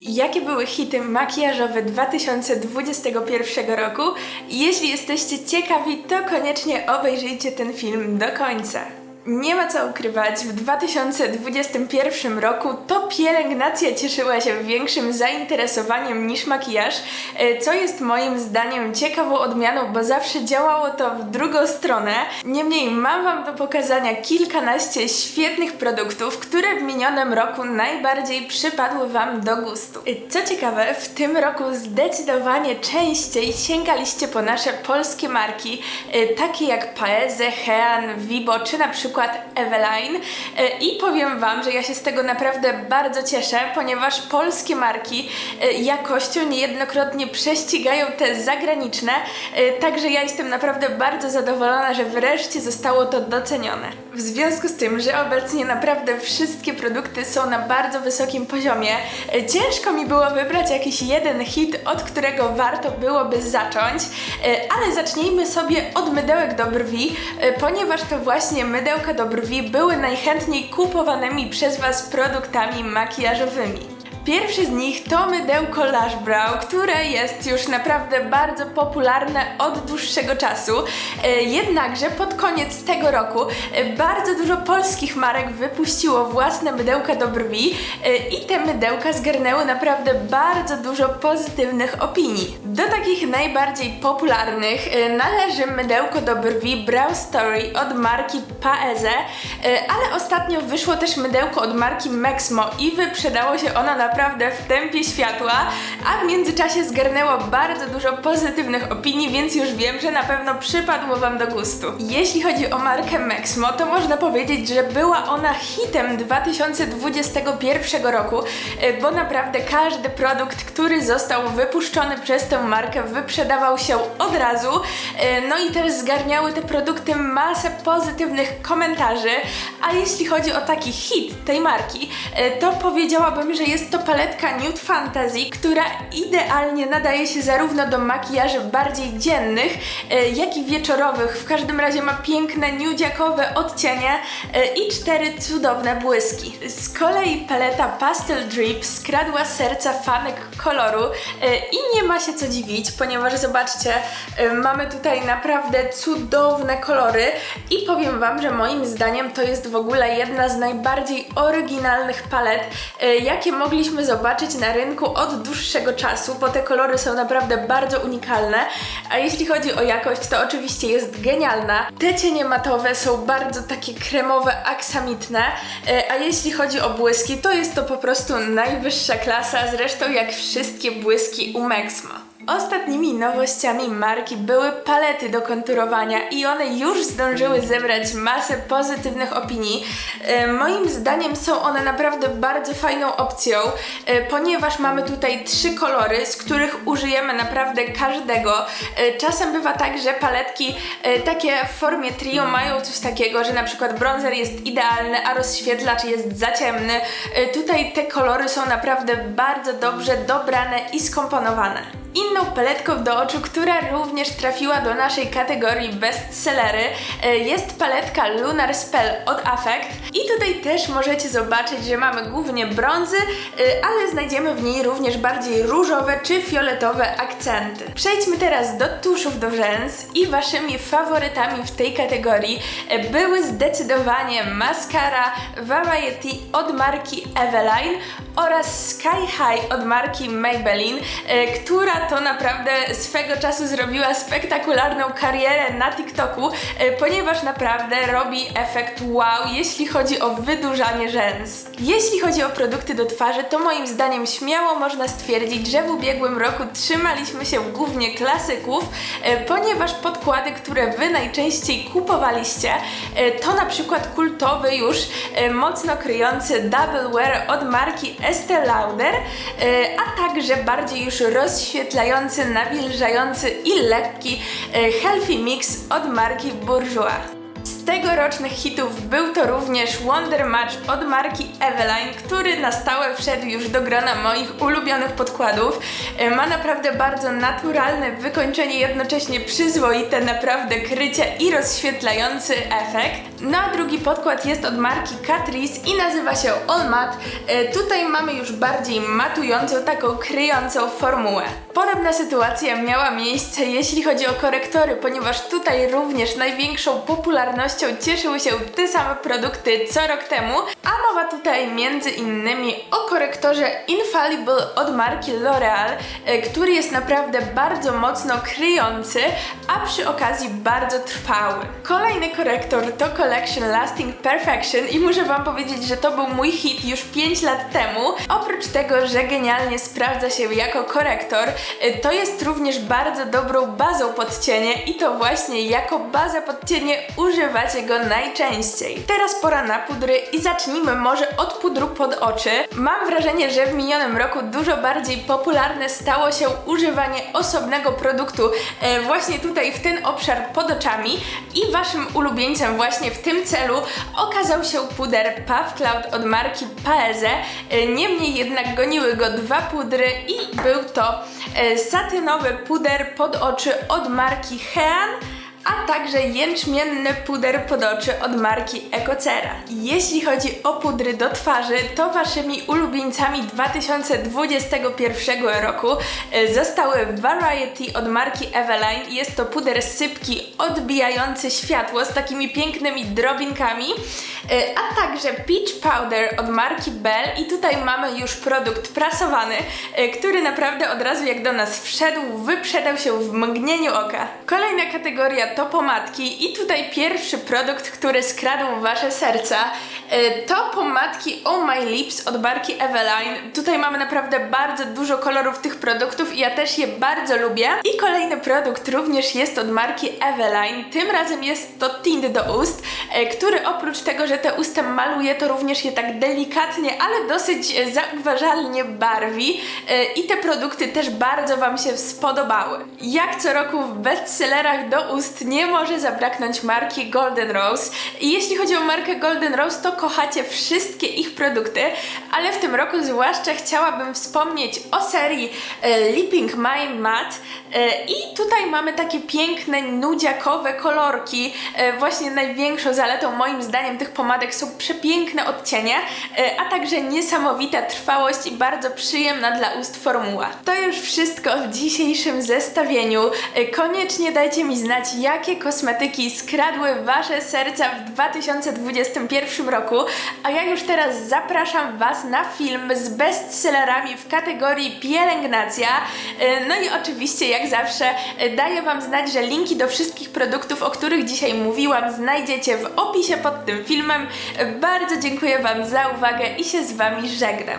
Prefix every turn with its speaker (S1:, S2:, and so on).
S1: Jakie były hity makijażowe 2021 roku? Jeśli jesteście ciekawi, to koniecznie obejrzyjcie ten film do końca. Nie ma co ukrywać, w 2021 roku to pielęgnacja cieszyła się większym zainteresowaniem niż makijaż, e, co jest moim zdaniem ciekawą odmianą, bo zawsze działało to w drugą stronę. Niemniej mam Wam do pokazania kilkanaście świetnych produktów, które w minionym roku najbardziej przypadły Wam do gustu. E, Co ciekawe, w tym roku zdecydowanie częściej sięgaliście po nasze polskie marki, e, takie jak Paese, Hean, Vibo czy na przykład Eveline. E, i powiem Wam, że ja się z tego naprawdę bardzo cieszę, ponieważ polskie marki e, jakością niejednokrotnie prześcigają te zagraniczne, e, także ja jestem naprawdę bardzo zadowolona, że wreszcie zostało to docenione. W związku z tym, że obecnie naprawdę wszystkie produkty są na bardzo wysokim poziomie, ciężko mi było wybrać jakiś jeden hit, od którego warto byłoby zacząć, ale zacznijmy sobie od mydełek do brwi, ponieważ to właśnie mydełka do brwi były najchętniej kupowanymi przez Was produktami makijażowymi. Pierwszy z nich to mydełko Lash Brow, które jest już naprawdę bardzo popularne od dłuższego czasu. E, jednakże pod koniec tego roku e, bardzo dużo polskich marek wypuściło własne mydełka do brwi e, i te mydełka zgarnęły naprawdę bardzo dużo pozytywnych opinii. Do takich najbardziej popularnych należy mydełko do brwi Brow Story od marki Paese, e, ale ostatnio wyszło też mydełko od marki Maxmo i wyprzedało się ono naprawdę w tempie światła, a w międzyczasie zgarnęło bardzo dużo pozytywnych opinii, więc już wiem, że na pewno przypadło Wam do gustu. Jeśli chodzi o markę Maxmo, to można powiedzieć, że była ona hitem 2021 roku, e, bo naprawdę każdy produkt, który został wypuszczony przez tę markę, wyprzedawał się od razu. E, No i też zgarniały te produkty masę pozytywnych komentarzy. A jeśli chodzi o taki hit tej marki, e, to powiedziałabym, że jest to paletka Nude Fantasy, która idealnie nadaje się zarówno do makijaży bardziej dziennych, e, jak i wieczorowych. W każdym razie ma piękne nudziakowe odcienie e, i cztery cudowne błyski. Z kolei paleta Pastel Drip skradła serca fanek koloru e, i nie ma się co dziwić, ponieważ zobaczcie, mamy tutaj naprawdę cudowne kolory i powiem Wam, że moim zdaniem to jest w ogóle jedna z najbardziej oryginalnych palet, jakie mogliśmy zobaczyć na rynku od dłuższego czasu, bo te kolory są naprawdę bardzo unikalne, a jeśli chodzi o jakość, to oczywiście jest genialna. Te cienie matowe są bardzo takie kremowe, aksamitne, e, a jeśli chodzi o błyski, to jest to po prostu najwyższa klasa, zresztą jak wszystkie błyski u Maxma. Ostatnimi nowościami marki były palety do konturowania i one już zdążyły zebrać masę pozytywnych opinii. E, moim zdaniem są one naprawdę bardzo fajną opcją, e, ponieważ mamy tutaj trzy kolory, z których użyjemy naprawdę każdego. E, czasem bywa tak, że paletki takie w formie trio mają coś takiego, że na przykład bronzer jest idealny, a rozświetlacz jest za ciemny. Tutaj te kolory są naprawdę bardzo dobrze dobrane i skomponowane. Inną paletką do oczu, która również trafiła do naszej kategorii bestsellery e, jest paletka Lunar Spell od Affect i tutaj też możecie zobaczyć, że mamy głównie brązy, e, ale znajdziemy w niej również bardziej różowe czy fioletowe akcenty. Przejdźmy teraz do tuszów do rzęs i waszymi faworytami w tej kategorii e, były zdecydowanie mascara Variety od marki Eveline oraz Sky High od marki Maybelline, która to naprawdę swego czasu zrobiła spektakularną karierę na TikToku, e, ponieważ naprawdę robi efekt wow, jeśli chodzi o wydłużanie rzęs. Jeśli chodzi o produkty do twarzy, to moim zdaniem śmiało można stwierdzić, że w ubiegłym roku trzymaliśmy się głównie klasyków, e, ponieważ podkłady, które wy najczęściej kupowaliście, e, to na przykład kultowy już mocno kryjący Double Wear od marki Estee Lauder, a także bardziej już rozświetlający, nawilżający i lekki e, Healthy Mix od marki Bourjois. Tegorocznych hitów był to również Wonder Match od marki Eveline, który na stałe wszedł już do grona moich ulubionych podkładów. E, Ma naprawdę bardzo naturalne wykończenie, jednocześnie przyzwoite, naprawdę krycie i rozświetlający efekt. No a drugi podkład jest od marki Catrice i nazywa się All Matte. E, Tutaj mamy już bardziej matującą, taką kryjącą formułę. Podobna sytuacja miała miejsce jeśli chodzi o korektory, ponieważ tutaj również największą popularnością cieszyły się te same produkty co rok temu, a mowa tutaj między innymi o korektorze Infallible od marki L'Oreal, e, który jest naprawdę bardzo mocno kryjący, a przy okazji bardzo trwały. Kolejny korektor to Collection Lasting Perfection i muszę wam powiedzieć, że to był mój hit już 5 lat temu. Oprócz tego, że genialnie sprawdza się jako korektor, y, to jest również bardzo dobrą bazą pod cienie i to właśnie jako bazę pod cienie używacie go najczęściej. Teraz pora na pudry i zacznijmy może od pudru pod oczy. Mam wrażenie, że w minionym roku dużo bardziej popularne stało się używanie osobnego produktu e, właśnie tutaj w ten obszar pod oczami i waszym ulubieńcem właśnie w tym celu okazał się puder Puff Cloud od marki Paese. E, Niemniej jednak goniły go dwa pudry i był to e, satynowy puder pod oczy od marki Hean a także jęczmienny puder pod oczy od marki Ecocera. Jeśli chodzi o pudry do twarzy, to waszymi ulubieńcami 2021 roku e, zostały Variety od marki Eveline. Jest to puder sypki odbijający światło z takimi pięknymi drobinkami, e, a także Peach Powder od marki Bell i tutaj mamy już produkt prasowany, e, który naprawdę od razu jak do nas wszedł, wyprzedał się w mgnieniu oka. Kolejna kategoria to pomadki i tutaj pierwszy produkt, który skradł wasze serca e, to pomadki Oh My Lips od marki Eveline. Tutaj mamy naprawdę bardzo dużo kolorów tych produktów i ja też je bardzo lubię. I kolejny produkt również jest od marki Eveline. Tym razem jest to tint do ust, e, który oprócz tego, że te usta maluje, to również je tak delikatnie, ale dosyć zauważalnie barwi. E, I te produkty też bardzo Wam się spodobały. Jak co roku w bestsellerach do ust nie może zabraknąć marki Golden Rose. I jeśli chodzi o markę Golden Rose, to kochacie wszystkie ich produkty, ale w tym roku zwłaszcza chciałabym wspomnieć o serii e, Lipping My Matte i tutaj mamy takie piękne, nudziakowe kolorki. E, właśnie największą zaletą moim zdaniem tych pomadek są przepiękne odcienie, e, a także niesamowita trwałość i bardzo przyjemna dla ust formuła. To już wszystko w dzisiejszym zestawieniu. Koniecznie dajcie mi znać, jakie kosmetyki skradły Wasze serca w 2021 roku, a ja już teraz zapraszam Was na film z bestsellerami w kategorii pielęgnacja. E, No i oczywiście, jak zawsze, e, daję Wam znać, że linki do wszystkich produktów, o których dzisiaj mówiłam, znajdziecie w opisie pod tym filmem. E, Bardzo dziękuję Wam za uwagę i się z Wami żegnam.